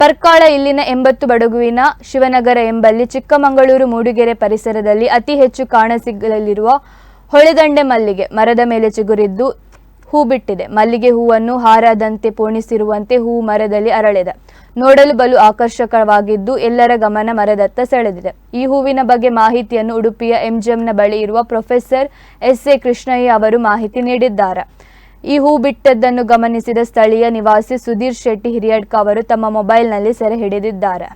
ಪರ್ಕಾಳ ಇಲ್ಲಿನ ಎಂಬತ್ತು ಬಡಗುವಿನ ಶಿವನಗರ ಎಂಬಲ್ಲಿ ಚಿಕ್ಕಮಗಳೂರು ಮೂಡಿಗೆರೆ ಪರಿಸರದಲ್ಲಿ ಅತಿ ಹೆಚ್ಚು ಕಾಣಸಿಗಲಿರುವ ಹೊಳೆದಂಡೆ ಮಲ್ಲಿಗೆ ಮರದ ಮೇಲೆ ಚಿಗುರಿದ್ದು ಹೂ ಬಿಟ್ಟಿದೆ. ಮಲ್ಲಿಗೆ ಹೂವನ್ನು ಹಾರದಂತೆ ಪೋಣಿಸಿರುವಂತೆ ಹೂ ಮರದಲ್ಲಿ ಅರಳಿದೆ. ನೋಡಲು ಬಲು ಆಕರ್ಷಕವಾಗಿದ್ದು ಎಲ್ಲರ ಗಮನ ಮರದತ್ತ ಸೆಳೆದಿದೆ. ಈ ಹೂವಿನ ಬಗ್ಗೆ ಮಾಹಿತಿಯನ್ನು ಉಡುಪಿಯ ಎಂಜಿಎಂನ ಬಳಿ ಇರುವ ಪ್ರೊಫೆಸರ್ ಎಸ್ ಎ ಕೃಷ್ಣಯ್ಯ ಅವರು ಮಾಹಿತಿ ನೀಡಿದ್ದಾರೆ. ಈ ಹೂ ಬಿಟ್ಟದ್ದನ್ನು ಗಮನಿಸಿದ ಸ್ಥಳೀಯ ನಿವಾಸಿ ಸುಧೀರ್ ಶೆಟ್ಟಿ ಹಿರಿಯಡ್ಕ ಅವರು ತಮ್ಮ ಮೊಬೈಲ್ನಲ್ಲಿ ಸೆರೆ ಹಿಡಿದಿದ್ದಾರೆ.